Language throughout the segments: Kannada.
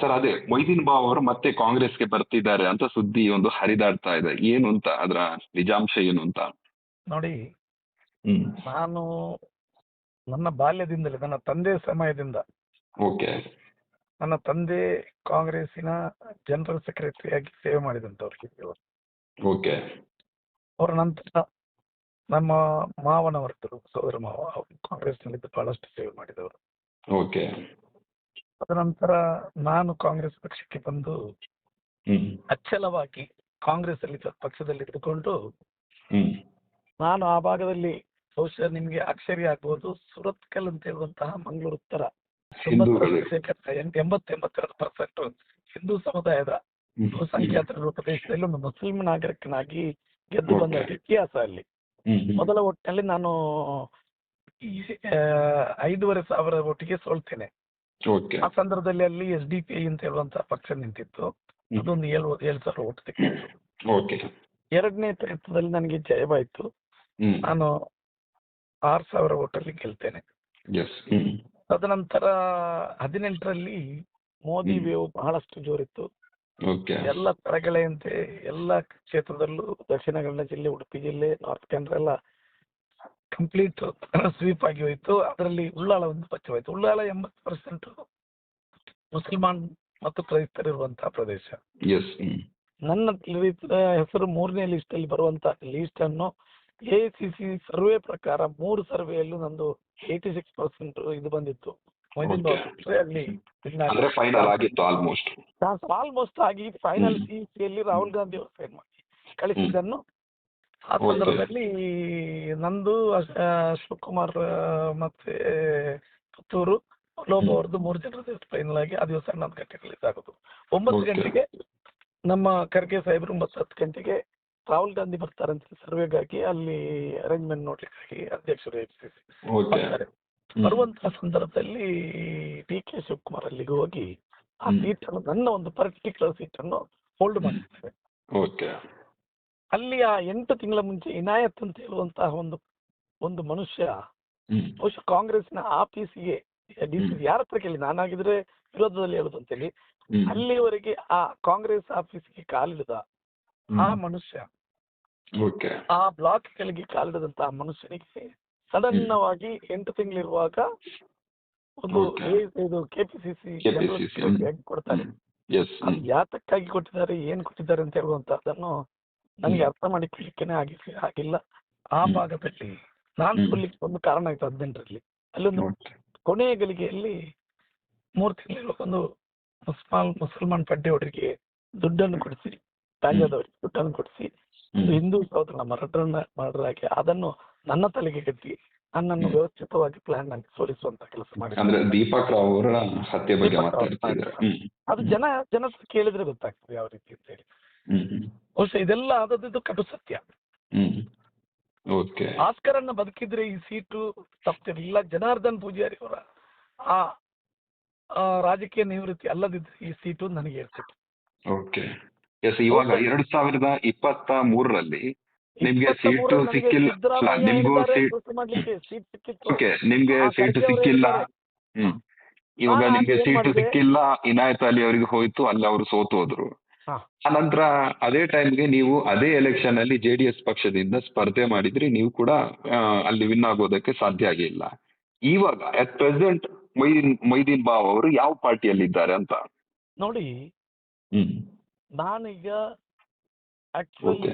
ಸರ್ ಅದೇ ಮೊಯ್ದೀನ್ ಬಾವ್ ಅವರು ಮತ್ತೆ ಕಾಂಗ್ರೆಸ್ಗೆ ಬರ್ತಿದ್ದಾರೆ ಅಂತ ಸುದ್ದಿ ಒಂದು ಹರಿದಾಡ್ತಾ ಇದೆ. ಏನು ಅಂತ ಅದರ ನಿಜಾಂಶ ಏನು ಅಂತ? ನೋಡಿ ಹ್ಮ್. ನಾನು ನನ್ನ ಬಾಲ್ಯದಿಂದಲೇ ನನ್ನ ತಂದೆ ಸಮಯದಿಂದ ಓಕೆ. ನನ್ನ ತಂದೆ ಕಾಂಗ್ರೆಸ್ಸಿನ ಜನರಲ್ ಸೆಕ್ರೆಟರಿ ಆಗಿ ಸೇವೆ ಮಾಡಿದಂಥವ್ರಿಗೆ ಓಕೆ. ಅವರ ನಂತರ ನಮ್ಮ ಮಾವನವರ್ತರು ಸೋದರ ಮಾವ ಅವ್ರು ಕಾಂಗ್ರೆಸ್ನಲ್ಲಿದ್ದು ಬಹಳಷ್ಟು ಸೇವೆ ಮಾಡಿದವರು. ಓಕೆ. ತದನಂತರ ನಾನು ಕಾಂಗ್ರೆಸ್ ಪಕ್ಷಕ್ಕೆ ಬಂದು ಅಚ್ಚಲವಾಗಿ ಕಾಂಗ್ರೆಸ್ ಅಲ್ಲಿ ಪಕ್ಷದಲ್ಲಿ ಇದ್ದುಕೊಂಡು ನಾನು ಆ ಭಾಗದಲ್ಲಿ ಬಹುಶಃ ನಿಮ್ಗೆ ಆಶ್ಚರ್ಯ ಆಗ್ಬೋದು. ಸುರತ್ಕಲ್ ಅಂತ ಹೇಳುವಂತಹ ಮಂಗಳೂರು ಉತ್ತರ ಎಂಬತ್ತೆಂಬತ್ತೆರಡು ಎಂಬತ್ತೆರಡು ಪರ್ಸೆಂಟ್ ಹಿಂದೂ ಸಮುದಾಯದ ಬಹುಸಂಖ್ಯಾತರ ಪ್ರದೇಶದಲ್ಲಿ ಒಂದು ಮುಸ್ಲಿಂ ನಾಗರಿಕನಾಗಿ ಗೆದ್ದು ಬಂದ. ಇತಿಹಾಸ ಅಲ್ಲಿ. ಮೊದಲ ಒಟ್ಟಿನಲ್ಲಿ ನಾನು ಐದೂವರೆ ಸಾವಿರ ಒಟ್ಟಿಗೆ ಸೋಲ್ತೇನೆ. ಆ ಸಂದರ್ಭದಲ್ಲಿ ಅಲ್ಲಿ ಎಸ್ ಡಿ ಪಿ ಐ ಅಂತ ಹೇಳುವಂತಹ ಪಕ್ಷ ನಿಂತಿತ್ತು. ಅದೊಂದು ಏಳು ಏಳು ಸಾವಿರ ಓಟ್ ತೆಗೆದಿತ್ತು. ಓಕೆ ಎರಡನೇ ಪ್ರಯತ್ನದಲ್ಲಿ ನನಗೆ ಜಯವಾಯಿತು. ನಾನು ಆರ್ ಸಾವಿರ ಓಟಲ್ಲಿ ಗೆಲ್ತೇನೆ. ತದನಂತರ ಹದಿನೆಂಟರಲ್ಲಿ ಮೋದಿ. ವೇವ್ ಬಹಳಷ್ಟು ಜೋರಿತ್ತು. ಎಲ್ಲ ತರಗಳೆಯಂತೆ ಎಲ್ಲ ಕ್ಷೇತ್ರದಲ್ಲೂ ದಕ್ಷಿಣ ಕನ್ನಡ ಜಿಲ್ಲೆ ಉಡುಪಿ ಜಿಲ್ಲೆ ನಾರ್ತ್ ಕನ್ನಡ ಎಲ್ಲ ಕಂಪ್ಲೀಟ್ ಸ್ವೀಪ್ ಆಗಿ ಹೋಯಿತು. ಅದರಲ್ಲಿ ಉಳ್ಳಾಳ ಒಂದು ಪಚ್ಚವಾಯಿತು ಉಳ್ಳಾಳ ಎಂಬತ್ತು ಪರ್ಸೆಂಟ್ ಮುಸಲ್ಮಾನ್ ಮತ್ತು ಕ್ರೈಸ್ತರಿರುವಂತಹ ಪ್ರದೇಶ. ಎಸ್ ನನ್ನ ಹೆಸರು ಮೂರನೇ ಲಿಸ್ಟ್ ಅಲ್ಲಿ ಬರುವಂತ ಲಿಸ್ಟ್ ಅನ್ನು ಎ ಸಿ ಸಿ ಸರ್ವೆ ಪ್ರಕಾರ ಮೂರು ಸರ್ವೆಯಲ್ಲೂ ನಂದು ಏಯ್ಟಿ ಸಿಕ್ಸ್ ಪರ್ಸೆಂಟ್ ಇದು ಬಂದಿತ್ತು. ಅಲ್ಲಿ ಆಲ್ಮೋಸ್ಟ್ ಆಲ್ಮೋಸ್ಟ್ ಆಗಿ ಫೈನಲ್ ಸಿ ಸಿ ಯಲ್ಲಿ ರಾಹುಲ್ ಗಾಂಧಿ ಅವರು ಸೈನ್ ಮಾಡಿ. ಕಳಿಸಿದ್ದನ್ನು ಆ. ಸಂದರ್ಭದಲ್ಲಿ ನಂದು ಶಿವಕುಮಾರ್ ಮತ್ತೆ ಪುತ್ತೂರು ಹ್ಮ್. ಅವ್ರದ್ದು ಮೂರು ಜನರದ್ದು ಫೈನಲ್ ಆಗಿ. ಆ ದಿವಸ ಹನ್ನೊಂದು ಗಂಟೆ ರಿಲೀಸ್ ಆಗೋದು ಒಂಬತ್ತು ಗಂಟೆಗೆ ನಮ್ಮ ಖರ್ಗೆ ಸಾಹೇಬರು ಒಂಬತ್ತು ಹತ್ತು ಗಂಟೆಗೆ ರಾಹುಲ್ ಗಾಂಧಿ ಬರ್ತಾರಂತ ಸರ್ವೆಗಾಗಿ ಅಲ್ಲಿ ಅರೇಂಜ್ಮೆಂಟ್ ನೋಡ್ಲಿಕ್ಕಾಗಿ ಅಧ್ಯಕ್ಷರು ಬರ್ತಾರೆ. ಬರುವಂತಹ ಸಂದರ್ಭದಲ್ಲಿ ಡಿ ಕೆ ಶಿವಕುಮಾರ್ ಅಲ್ಲಿಗೆ ಹೋಗಿ ಆ. ಸೀಟ್ ಅನ್ನು ನನ್ನ ಒಂದು ಪರ್ಟಿಕ್ಯುಲರ್ ಸೀಟ್ ಅನ್ನು ಹೋಲ್ಡ್ ಮಾಡಿದ್ದಾರೆ ಅಲ್ಲಿ ಆ ಎಂಟು ತಿಂಗಳ ಮುಂಚೆ ಇನಾಯತ್ ಅಂತ ಹೇಳುವಂತಹ ಒಂದು ಒಂದು ಮನುಷ್ಯ ಬಹುಶಃ ಕಾಂಗ್ರೆಸ್ನ ಆಫೀಸ್ಗೆ ಡಿ ಸಿ ಯಾರ ಹತ್ರ ಕೇಳಿ? ನಾನಾಗಿದ್ರೆ ವಿರೋಧದಲ್ಲಿ ಹೇಳುದು ಅಂತೇಳಿ ಅಲ್ಲಿವರೆಗೆ ಆ ಕಾಂಗ್ರೆಸ್ ಆಫೀಸ್ಗೆ ಕಾಲಿಡದ ಆ ಮನುಷ್ಯ ಆ ಬ್ಲಾಕ್ ಗಳಿಗೆ ಕಾಲಿಡದಂತಹ ಮನುಷ್ಯನಿಗೆ ಸಡನ್ ಆಗಿ ಎಂಟು ತಿಂಗಳಿರುವಾಗ ಒಂದು ಇದು ಕೆಪಿಸಿಸಿ. ಕೊಡ್ತಾರೆ ಯಾತಕ್ಕಾಗಿ ಕೊಟ್ಟಿದ್ದಾರೆ? ಏನ್ ಕೊಟ್ಟಿದ್ದಾರೆ ಅಂತ ಹೇಳುವಂತಹದ್ದನ್ನು ನನಗೆ ಅರ್ಥ ಮಾಡಿಕೊಳ್ಳಿಕ್ಕೇನೆ ಆಗಿ ಆಗಿಲ್ಲ. ಆ. ಭಾಗದಲ್ಲಿ ನಾನು. ಸೋಲಿಕ್ಕೆ ಒಂದು ಕಾರಣ ಆಯ್ತು ಹದಿನೆಂಟರಲ್ಲಿ. ಅಲ್ಲೊಂದು ಕೊನೆಯ ಗಳಿಗೆಯಲ್ಲಿ ಮೂರು ತಿಂಗಳು ಒಂದು ಮುಸ್ಮಾನ್ ಮುಸಲ್ಮಾನ್ ಪಡ್ಡೆಯವರಿಗೆ ದುಡ್ಡನ್ನು ಕೊಡಿಸಿ ತಾಜಾದವರಿಗೆ ದುಡ್ಡನ್ನು ಕೊಡಿಸಿ ಹಿಂದೂ ಸಹೋದರನ ಮರಾಠರನ್ನ ಮರ್ಡರ್ ಅದನ್ನು ನನ್ನ ತಲೆಗೆ ಕಟ್ಟಿ ನನ್ನನ್ನು. ವ್ಯವಸ್ಥಿತವಾಗಿ ಪ್ಲಾನ್ ಆಗಿ ಸೋಲಿಸುವಂತ ಕೆಲಸ ಮಾಡಿ ಅದು ಜನ ಜನ ಕೇಳಿದ್ರೆ ಗೊತ್ತಾಗ್ತದೆ ಯಾವ ರೀತಿ ಅಂತ ಹೇಳಿ. ಬಹುಶಃ ಇದೆಲ್ಲ ಆದದ್ದು ಕಟು ಸತ್ಯ. ಹ್ಮ್. ಓಕೆ. ಭಾಸ್ಕರ್ ಅನ್ನ ಬದುಕಿದ್ರೆ ಈ ಸೀಟು ತಪ್ತಿರ್ಲಿಲ್ಲ ಜನಾರ್ದನ್ ಪೂಜಾರಿ ಅವರ ಆ ರಾಜಕೀಯ ನಿವೃತ್ತಿ ಅಲ್ಲದಿದ್ರೆ ಈ ಸೀಟು ನನಗೆ ಇರ್ತಿತ್ತು ಓಕೆ. ಎಸ್ ಇವಾಗ ಎರಡ್ ಸಾವಿರದ ಇಪ್ಪತ್ತ ಮೂರರಲ್ಲಿ ನಿಮ್ಗೆ ಸೀಟು ಸಿಕ್ಕಿಲ್ಲ. ನಿಮ್ಗೂ ಸೀಟ್- ಓಕೆ ನಿಮ್ಗೆ ಸೀಟು ಸಿಕ್ಕಿಲ್ಲ. ಹ್ಮ್. ಇವಾಗ ನಿಮ್ಗೆ ಸೀಟು ಸಿಕ್ಕಿಲ್ಲ. ಇನಾಯತ್ ಅಲಿ ಅವರಿಗೆ ಹೋಯ್ತು ಅಲ್ಲಿ ಅವರು ಸೋತು ಹೋದ್ರು. ಆನಂತರ ಅದೇ ಟೈಮ್ಗೆ ನೀವು ಅದೇ ಎಲೆಕ್ಷನ್ ಅಲ್ಲಿ ಜೆಡಿಎಸ್ ಪಕ್ಷದಿಂದ ಸ್ಪರ್ಧೆ ಮಾಡಿದ್ರೆ ನೀವು ಕೂಡ ಆ, ಅಲ್ಲಿ ವಿನ್ ಆಗೋದಕ್ಕೆ ಸಾಧ್ಯ ಆಗಿಲ್ಲ ಇವಾಗ ಅಟ್ ಪ್ರೆಸೆಂಟ್ ಮೊಯ್ದಿನ್ ಮೊಯ್ದಿನ್ ಬಾವ್ ಅವರು ಯಾವ ಪಾರ್ಟಿಯಲ್ಲಿದ್ದಾರೆ ಅಂತ ನೋಡಿ ಹ್ಮ್ ನಾನೀಗ ಆಕ್ಚುಲಿ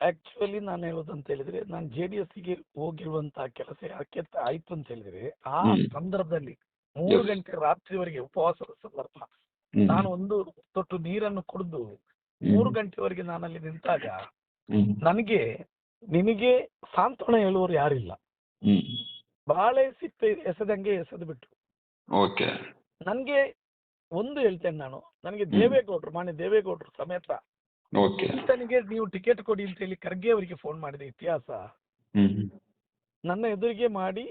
ಆಕ್ಚುಲಿ ನಾನು ಹೇಳೋದಂತ ಹೇಳಿದ್ರೆ ನಾನು ಜೆ ಡಿ ಗೆ ಹೋಗಿರುವಂತಹ ಕೆಲಸ ಯಾಕೆ ಆಯ್ತು ಅಂತ ಹೇಳಿದ್ರೆ ಆ ಹ್ಮ್. ಸಂದರ್ಭದಲ್ಲಿ ಮೂರು Yes. ಗಂಟೆ ರಾತ್ರಿವರೆಗೆ ಉಪವಾಸದ ಸಂದರ್ಭ. ನಾನು ಒಂದು ತೊಟ್ಟು ನೀರನ್ನು ಕುಡಿದು. ಮೂರು ಗಂಟೆವರೆಗೆ ನಾನಲ್ಲಿ ನಿಂತಾಗ. ನನಗೆ ನಿನಗೆ ಸಾಂತ್ವನ ಹೇಳುವವರು ಯಾರಿಲ್ಲ. ಬಾಳೆ ಸಿಪ್ಪೆ ಎಸೆದಂಗೆ ಎಸೆದು ಬಿಟ್ಟು ಓಕೆ ನನ್ಗೆ ಒಂದು ಹೇಳ್ತೇನೆ ನಾನು ನನಗೆ. ದೇವೇಗೌಡರು ಮಾನ್ಯ ದೇವೇಗೌಡರು ಸಮೇತ ಈತನಿಗೆ ನೀವು ಟಿಕೆಟ್ ಕೊಡಿ ಅಂತ ಹೇಳಿ ಖರ್ಗೆ ಅವರಿಗೆ ಫೋನ್ ಮಾಡಿದ ಇತಿಹಾಸ ನನ್ನ ಎದುರಿಗೆ ಮಾಡಿ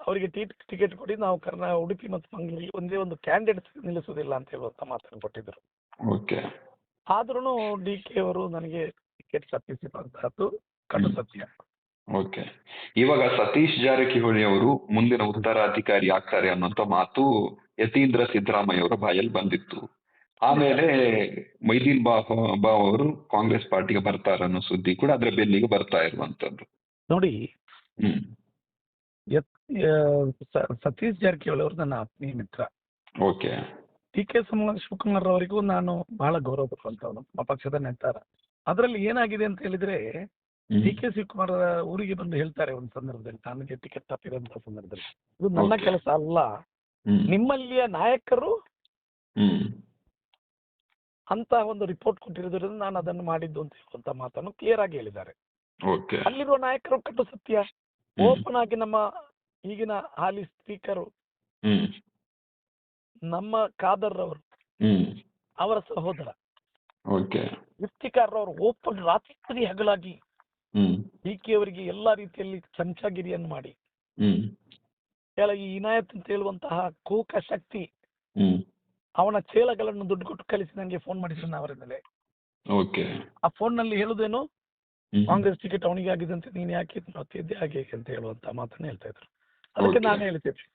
ಅವರಿಗೆ ಟಿಕೆಟ್ ಕೊಡಿ ನಾವು ಕರ್ನಾ ಉಡುಪಿ ಮತ್ತು ಮಂಗಳೂರಿಗೆ ಒಂದೇ ಒಂದು ಕ್ಯಾಂಡಿಡೇಟ್ ನಿಲ್ಲಿಸೋದಿಲ್ಲ ಅಂತ ಹೇಳುವಂತ ಮಾತನ್ನು ಕೊಟ್ಟಿದ್ರು ಓಕೆ. ಆದ್ರೂ ಡಿ ಕೆ ಅವರು ನನಗೆ ಟಿಕೆಟ್ ತಪ್ಪಿಸಿರುವಂತಹದ್ದು ಕಂಡು ಸತ್ಯ. ಓಕೆ. ಇವಾಗ ಸತೀಶ್ ಜಾರಕಿಹೊಳಿ ಅವರು ಮುಂದಿನ ಉತ್ತರಾಧಿಕಾರಿ ಆಗ್ತಾರೆ ಅನ್ನೋಂಥ ಮಾತು ಯತೀಂದ್ರ ಸಿದ್ದರಾಮಯ್ಯ ಅವರ ಬಾಯಲ್ಲಿ ಬಂದಿತ್ತು. ಆಮೇಲೆ ಮೈದೀನ್ ಬಾ ಬಾವ್ ಅವರು ಕಾಂಗ್ರೆಸ್ ಪಾರ್ಟಿಗೆ ಬರ್ತಾರ ಅನ್ನೋ ಸುದ್ದಿ ಕೂಡ ಅದ್ರ ಬೆನ್ನಿಗೆ ಬರ್ತಾ ಇರುವಂತದ್ದು. ನೋಡಿ ಸತೀಶ್ ಜಾರಕಿಹೊಳಿ ಅವರು ನನ್ನ ಆತ್ಮೀಯ ಮಿತ್ರ. ಓಕೆ ಟಿ ಕೆ ಶಿವಕುಮಾರ್ ಅವರಿಗೂ ನಾನು ಬಹಳ ಗೌರವ ಕೊಡುವಂತವನು ನಮ್ಮ ಪಕ್ಷದ ನೇತಾರ ಅದರಲ್ಲಿ ಏನಾಗಿದೆ ಅಂತ ಹೇಳಿದ್ರೆ. ಡಿ ಕೆ ಶಿವಕುಮಾರ್ ಊರಿಗೆ ಬಂದು ಹೇಳ್ತಾರೆ ಒಂದು ಸಂದರ್ಭದಲ್ಲಿ ನನಗೆ ಟಿಕೆಟ್ ತಪ್ಪಿರೋಂಥ ಸಂದರ್ಭದಲ್ಲಿ. ಇದು ನನ್ನ ಕೆಲಸ ಅಲ್ಲ. ನಿಮ್ಮಲ್ಲಿಯ ನಾಯಕರು ಅಂತ ಒಂದು ರಿಪೋರ್ಟ್ ಕೊಟ್ಟಿರೋದ್ರಿಂದ ನಾನು ಅದನ್ನು ಮಾಡಿದ್ದು ಅಂತ ಹೇಳುವಂತ ಮಾತನ್ನು ಕ್ಲಿಯರ್ ಆಗಿ ಹೇಳಿದ್ದಾರೆ. ಅಲ್ಲಿರುವ ನಾಯಕರು ಕಟ್ಟು ಸತ್ಯ. ಓಪನ್ ಆಗಿ ನಮ್ಮ ಈಗಿನ ಹಾಲಿ ಸ್ಪೀಕರ್. ನಮ್ಮ ಖಾದರ್ ಅವರು. ಅವರ ಸಹೋದರ ಇಫ್ತಿಕಾರ್ ಅವರು ಓಪನ್ ರಾತ್ರಿ ಹಗಲಾಗಿ ಈಕೆಯವರಿಗೆ ಎಲ್ಲಾ ರೀತಿಯಲ್ಲಿ ಚಮಚಾಗಿರಿಯನ್ನು ಮಾಡಿ ಈ ಇನಾಯತ್ ಅಂತ ಹೇಳುವಂತಹ ಕೂಕ ಶಕ್ತಿ. ಅವನ ಚೇಲಗಳನ್ನು ದುಡ್ಡು ಕೊಟ್ಟು ಕಳಿಸಿ ನನಗೆ ಫೋನ್ ಮಾಡಿದ್ರು ಅವರಿಂದಲೇ ಓಕೆ ಆ ಫೋನ್ನಲ್ಲಿ ಹೇಳುದೇನು. ಕಾಂಗ್ರೆಸ್ ಟಿಕೆಟ್ ಅವನಿಗೆ ಆಗಿದಂತೆ ನೀನು ಯಾಕೆ ಮಾಡ್ತಿದ್ದೆ ಹಾಗೆ ಹೀಗೆ ಅಂತ ಹೇಳುವಂತ ಮಾತನ್ನ ಹೇಳ್ತಾ ಇದ್ರು. ಅದಕ್ಕೆ ನಾನು ಹೇಳ್ತೇನೆ.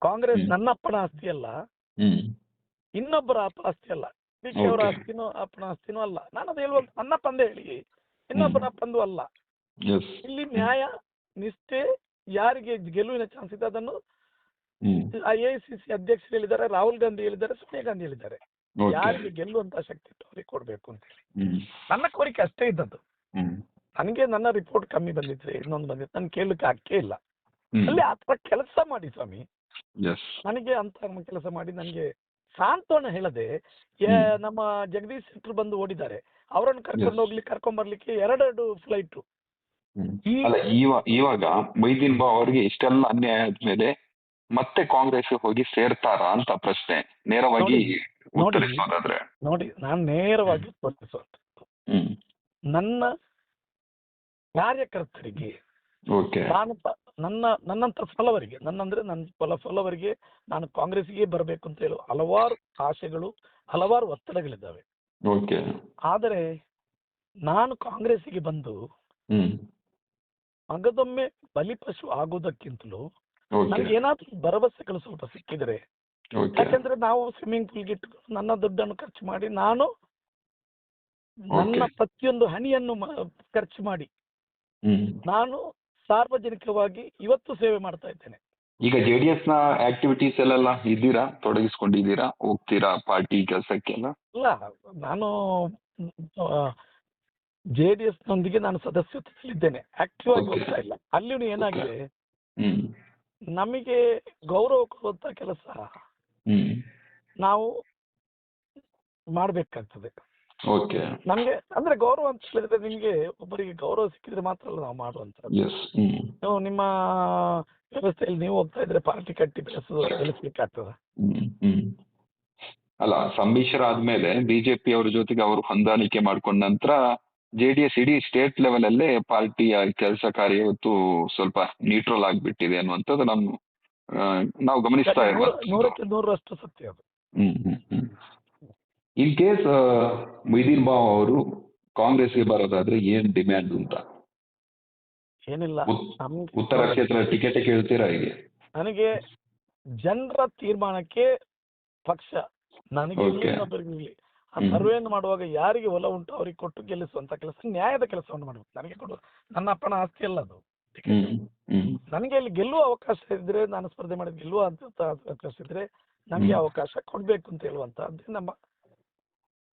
ಕಾಂಗ್ರೆಸ್. ನನ್ನ ಅಪ್ಪನ ಆಸ್ತಿ ಅಲ್ಲ. ಇನ್ನೊಬ್ಬರ ಅಪ್ಪ ಆಸ್ತಿ ಅಲ್ಲ. ಡಿ ಕೆ ಅವರ ಆಸ್ತಿನೂ ಅಪ್ಪನ ಆಸ್ತಿನೂ ಅಲ್ಲ. ನಾನು ಅದು ಹೇಳುವಂತ ನನ್ನ ಪಂದೆ ಹೇಳಿ. ಇನ್ನೊಬ್ಬರ. ಅಪ್ಪಂದು ಅಲ್ಲ. ಇಲ್ಲಿ ನ್ಯಾಯ ನಿಷ್ಠೆ ಯಾರಿಗೆ ಗೆಲುವಿನ ಚಾನ್ಸ್ ಇದೆ ಅದನ್ನು ಐಎಸಿಸಿ ಎ ಸಿ ಸಿ ಅಧ್ಯಕ್ಷರು ಹೇಳಿದ್ದಾರೆ ರಾಹುಲ್ ಗಾಂಧಿ ಹೇಳಿದ್ದಾರೆ ಸೋನಿಯಾ ಗಾಂಧಿ ಹೇಳಿದ್ದಾರೆ. ಯಾರಿಗೆ ಗೆಲ್ಲುವಂತ ಶಕ್ತಿ ಇತ್ತು ಅವ್ರಿಗೆ ಕೊಡ್ಬೇಕು ಅಂತ ಹೇಳಿ. ನನ್ನ ಕೋರಿಕೆ ಅಷ್ಟೇ ಇದ್ದದ್ದು. ನನಗೆ ನನ್ನ ರಿಪೋರ್ಟ್ ಕಮ್ಮಿ ಬಂದಿದ್ರೆ ಇನ್ನೊಂದು ಬಂದಿತ್ತು ನಾನು ಕೇಳಕ್ಕೆ ಹಕ್ಕೇ ಇಲ್ಲ. ಅಲ್ಲಿ ಆ ಥರ ಕೆಲಸ ಮಾಡಿ ಸ್ವಾಮಿ. ನನಗೆ ಅಂತ ಕೆಲಸ ಮಾಡಿ ನನಗೆ ಸಾಂತ್ವನ ಹೇಳದೆ ನಮ್ಮ ಜಗದೀಶ್ ಶೆಟ್ಟರು ಬಂದು ಓಡಿದ್ದಾರೆ. ಅವರನ್ನು ಕರ್ಕೊಂಡು. ಹೋಗ್ಲಿಕ್ಕೆ ಕರ್ಕೊಂಡ್ ಬರ್ಲಿಕ್ಕೆ ಎರಡೆರಡು ಫ್ಲೈಟ್ ಇವಾಗ ಮೈದಿನ್ ಬಾ ಅವರಿಗೆ ಇಷ್ಟೆಲ್ಲ ಅನ್ಯಾಯ ಆದ್ಮೇಲೆ ಮತ್ತೆ ಕಾಂಗ್ರೆಸ್ ಹೋಗಿ ಸೇರ್ತಾರಾ ಅಂತ ಪ್ರಶ್ನೆ. ನೇರವಾಗಿ ನೋಡಿ. ನಾನು ನೇರವಾಗಿ ಹ್ಮ್. ನನ್ನ ಕಾರ್ಯಕರ್ತರಿಗೆ ಓಕೆ. ನಾನು ಪ- ನನ್ನ ನನ್ನಂತ ಫಲವರಿಗೆ ನನ್ನಂದ್ರೆ ನನ್ನ ಫಲ ಫಲವರಿಗೆ ನಾನು ಕಾಂಗ್ರೆಸ್ಗೆ ಬರಬೇಕು ಅಂತ ಹೇಳುವ ಹಲವಾರು ಆಶೆಗಳು ಹಲವಾರು ಒತ್ತಡಗಳಿದ್ದಾವೆ. ಓಕೆ. ಆದರೆ ನಾನು ಕಾಂಗ್ರೆಸ್ಸಿಗೆ ಬಂದು ಹ್ಮ್. ಮಗದೊಮ್ಮೆ ಬಲಿಪಶು ಆಗೋದಕ್ಕಿಂತಲೂ ಓಕೆ. ನನಗೆ ಏನಾದ್ರೂ ಭರವಸೆಗಳು ಸ್ವಲ್ಪ ಸಿಕ್ಕಿದ್ರೆ ಓಕೆ. ಯಾಕಂದ್ರೆ ನಾವು ಸ್ವಿಮ್ಮಿಂಗ್ ಪೂಲ್ಗೆ ಇಟ್ಟು ನನ್ನ ದುಡ್ಡನ್ನು ಖರ್ಚು ಮಾಡಿ ನಾನು ನನ್ನ. ಪ್ರತಿಯೊಂದು ಹಣಿಯನ್ನು ಖರ್ಚು ಮಾಡಿ ನಾನು ಸಾರ್ವಜನಿಕವಾಗಿ ಇವತ್ತು ಸೇವೆ ಮಾಡ್ತಾ ಇದ್ದೇನೆ. ಈಗ ಜೆಡಿಎಸ್ನ ಆಕ್ಟಿವಿಟೀಸ್ ಅಲ್ಲೆಲ್ಲ ಇದ್ದೀರಾ? ತೊಡಗಿಸ್ಕೊಂಡಿದ್ದೀರಾ? ಹೋಗ್ತೀರಾ ಪಾರ್ಟಿ ಕೆಲಸಕ್ಕೆಲ್ಲ? ಇಲ್ಲ ನಾನು ಜೆ ಡಿ ಎಸ್ ನೊಂದಿಗೆ ನಾನು ಸದಸ್ಯತ್ವದಲ್ಲಿದ್ದೇನೆ. ಆಕ್ಟಿವ್ ಆಗಿ. ಹೋಗ್ತಾ ಇಲ್ಲ. ಅಲ್ಲಿಯೂ ಏನಾಗಿದೆ? ನಮಗೆ ಗೌರವ ಕೊಡುವಂತ ಕೆಲಸ ನಾವು ಮಾಡಬೇಕಾಗ್ತದೆ. ಓಕೆ ನಮಗೆ ಅಂದ್ರೆ ಗೌರವ ಅಂತ ಹೇಳಿದ್ರೆ ನಿಮ್ಗೆ ಒಬ್ಬರಿಗೆ ಗೌರವ ಸಿಕ್ಕಿದ್ರೆ ಮಾತ್ರ ಅಲ್ಲ ನಾವು ಮಾಡುವಂತ ಎಸ್ ಹ್ಮ್. ನೀವು ನಿಮ್ಮ ವ್ಯವಸ್ಥೆಯಲ್ಲಿ ನೀವು ಹೋಗ್ತಾ ಇದ್ರೆ ಪಾರ್ಟಿ ಕಟ್ಟಿ ಬೆಳೆಸೋದು ಬೆಳೆಸ್ಲಿಕ್ಕೆ ಆಗ್ತದ? ಹ್ಮ್ ಹ್ಮ್. ಅಲ್ಲ ಸಮ್ಮಿಶ್ರ ಆದ್ಮೇಲೆ ಬಿಜೆಪಿ ಅವ್ರ ಜೊತೆಗೆ ಅವರು ಹೊಂದಾಣಿಕೆ ಮಾಡ್ಕೊಂಡ ನಂತರ ಜೆಡಿಎಸ್ ಇಡೀ ಸ್ಟೇಟ್ ಲೆವೆಲ್ ಅಲ್ಲೇ ಪಾರ್ಟಿಯ ಕೆಲಸ ಕಾರ್ಯ ಇವತ್ತು ಸ್ವಲ್ಪ ನ್ಯೂಟ್ರಲ್ ಆಗ್ಬಿಟ್ಟಿದೆ ಅನ್ನುವಂಥದ್ದು ನಮ್ಮ ಆ, ನಾವು ಗಮನಿಸ್ತಾ ನೂರ- ನೂರಕ್ಕೆ ನೂರರಷ್ಟು ಸತ್ಯ ಅದು. ಹ್ಮ್ ಹ್ಮ್ ಹ್ಮ್. ಇನ್ ಕೇಸ್ ಮೊಯ್ದೀನ್ ಬಾವ್ ಅವರು ಕಾಂಗ್ರೆಸ್ಗೆ ಬರೋದಾದ್ರೆ ಏನ್ ಡಿಮ್ಯಾಂಡ್ ಅಂತ ಏನಿಲ್ಲ ಉತ್- ನಮ್ಗೆ ಉತ್ತರ ಕ್ಷೇತ್ರ ಟಿಕೆಟ್ ಕೇಳ್ತೀರಾ ಹೇಗೆ ನನಗೆ ಜನರ ತೀರ್ಮಾನಕ್ಕೆ ಪಕ್ಷ ನನಗೆ Okay. ಇನ್ನೊಬ್ಬರಿಗಿರ್ಲಿ ಆ ಹ್ಮ್. ಸರ್ವೆಯನ್ನು ಮಾಡುವಾಗ ಯಾರಿಗೆ ಒಲ ಉಂಟು ಅವ್ರಿಗೆ ಕೊಟ್ಟು ಗೆಲ್ಲಿಸುವಂತ ಕೆಲಸ ನ್ಯಾಯದ ಕೆಲಸವನ್ನು ಮಾಡಬೇಕು ನನಗೆ ಕೊಡು ನನ್ನ ಅಪ್ಪನ ಆಸ್ತಿ ಅಲ್ಲ ಅದು ಹ್ಮ್ ಹ್ಮ್ ನನಗೆ ಇಲ್ಲಿ ಗೆಲ್ಲುವ ಅವಕಾಶ ಇದ್ರೆ ನಾನು ಸ್ಪರ್ಧೆ ಮಾಡಿದ ಗೆಲ್ಲುವ ಅಂತ ಅವಕಾಶ ಇದ್ರೆ ನನಗೆ ಹ್ಮ್. ಅವಕಾಶ ಕೊಡ್ಬೇಕು ಅಂತ ಹೇಳುವಂತದ್ದೇ ನಮ್ಮ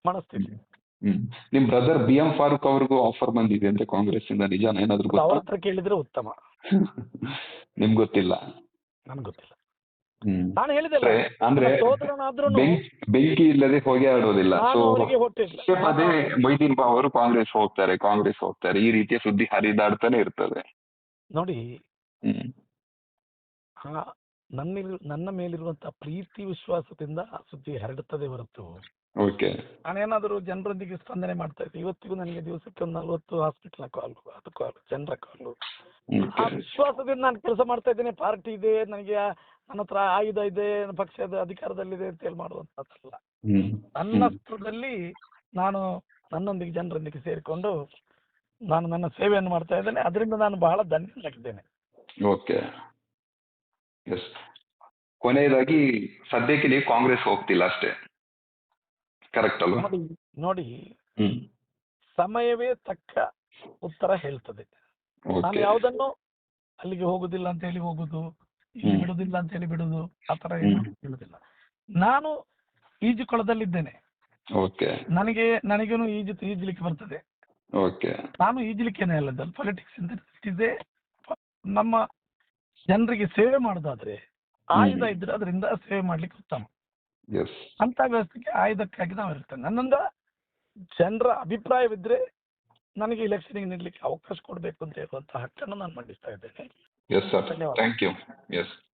ಮನಸ್ಥಿತಿ ಹ್ಮ್. ನಿಮ್ ಬ್ರದರ್ ಬಿ ಎಂ ಫಾರೂಕ್ ಅವ್ರಿಗೂ ಆಫರ್ ಬಂದಿದೆ ಅಂದ್ರೆ ಕಾಂಗ್ರೆಸ್ ಇಂದ ನಿಜ ಏನಾದ್ರು ಅವ್ರ ಗೊತ್ತಾ ಹತ್ರ ಕೇಳಿದ್ರೆ ಉತ್ತಮ. ನಿಮ್ ಗೊತ್ತಿಲ್ಲ. ನನ್ಗೆ ಗೊತ್ತಿಲ್ಲ. ಹ್ಮ್. ನಾನು ಅಂದ್ರೆ ಅಂದ್ರೆ ಸೋದರನಾದ್ರೂ ಬೆಂಕಿ ಬೆಂಕಿ ಇಲ್ಲದೆ ಹೋಗಿ ಆಡೋದಿಲ್ಲ. ಸೊ ನಾನು ಅವರಿಗೆ ಇಲ್ಲ ಮೊಯ್ದೀನ್ ಬಾ ಅವರು ಕಾಂಗ್ರೆಸ್ ಹೋಗ್ತಾರೆ ಕಾಂಗ್ರೆಸ್ ಹೋಗ್ತಾರೆ ಈ ರೀತಿಯ ಸುದ್ದಿ ಹರಿದಾಡ್ತಾನೆ ಇರ್ತದೆ. ನೋಡಿ ಹ್ಮ್. ಆ ನನ್ನ ನನ್ನ ಮೇಲಿರುವಂತಹ ಪ್ರೀತಿ ವಿಶ್ವಾಸದಿಂದ ಆ ಸುದ್ದಿ ಹರಡುತ್ತದೆ ಹೊರತು. ಓಕೆ. ನಾನೇನಾದರೂ ಜನರೊಂದಿಗೆ ಸ್ಪಂದನೆ ಮಾಡ್ತಾ ಇದ್ದೆ. ಇವತ್ತಿಗೂ ನನಗೆ ದಿವಸಕ್ಕೆ ಒಂದು ನಲ್ವತ್ತು ಹಾಸ್ಪಿಟಲ್ ಕಾಲು ಅದು ಕಾಲು ಜನರ ಕಾಲು ಆ ವಿಶ್ವಾಸದಿಂದ ನಾನು ಕೆಲಸ ಮಾಡ್ತಾ ಇದ್ದೇನೆ. ಪಾರ್ಟಿ ಇದೆ ನನಗೆ ನನ್ನ ಹತ್ರ ಆಯುಧ ಇದೆ ಪಕ್ಷದ ಅಧಿಕಾರದಲ್ಲಿದೆ ಅಂತ ಹೇಳಿ ಮಾಡುವಂತಲ್ಲ ನನ್ನ ಹತ್ರದಲ್ಲಿ ನಾನು ನನ್ನೊಂದಿಗೆ ಜನರೊಂದಿಗೆ ಸೇರಿಕೊಂಡು ನಾನು ನನ್ನ ಸೇವೆಯನ್ನು ಮಾಡ್ತಾ ಇದ್ದೇನೆ. ಅದರಿಂದ ನಾನು ಬಹಳ ಧನ್ಯನಾಗಿದ್ದೇನೆ. ಓಕೆ. ಎಸ್ ಕೊನೆಯದಾಗಿ ಸದ್ಯಕ್ಕೆ ನೀವು ಕಾಂಗ್ರೆಸ್ ಹೋಗ್ತಿಲ್ಲ ಅಷ್ಟೇ. ಕರೆಕ್ಟ್ ಅಲ್ವಾ? ನೋಡಿ ನೋಡಿ. ಸಮಯವೇ ತಕ್ಕ ಉತ್ತರ ಹೇಳ್ತದೆ. ನಾನು ಯಾವುದನ್ನು ಅಲ್ಲಿಗೆ ಹೋಗುದಿಲ್ಲ ಅಂತ ಹೇಳಿ ಹೋಗುದು ಇಲ್ಲಿ ಬಿಡುದಿಲ್ಲ ಅಂತ ಹೇಳಿ ಬಿಡುದು ಆ ತರ ಏನು. ಹೇಳುದಿಲ್ಲ. ನಾನು ಈಜುಕೊಳದಲ್ಲಿದ್ದೇನೆ. ಓಕೆ ನನಗೆ ನನಗೇನು ಈಜು ಈಜಲಿಕ್ಕೆ ಬರ್ತದೆ. ಓಕೆ ನಾನು ಈಜಲಿಕ್ಕೇನೆ ಅಲ್ಲದ ಪೊಲಿಟಿಕ್ಸ್ ಇದೆ ನಮ್ಮ ಜನರಿಗೆ ಸೇವೆ ಮಾಡೋದಾದ್ರೆ ಆಯುಧ ಇದ್ರೆ ಅದರಿಂದ ಸೇವೆ ಮಾಡ್ಲಿಕ್ಕೆ ಉತ್ತಮ. ಅಂತ ವ್ಯವಸ್ಥೆಗೆ ಆಯುಧಕ್ಕಾಗಿ ನಾವು ಇರ್ತೇವೆ. ನನ್ನಿಂದ ಜನರ ಅಭಿಪ್ರಾಯವಿದ್ರೆ ನನಗೆ ಇಲೆಕ್ಷನ್ ನಿಲ್ಲಲಿಕ್ಕೆ ಅವಕಾಶ ಕೊಡಬೇಕು ಅಂತ ಹೇಳುವಂತಹ ಹಕ್ಕನ್ನು ನಾನು ಮಂಡಿಸ್ತಾ ಇದ್ದೇನೆ. ಧನ್ಯವಾದ. Thank U S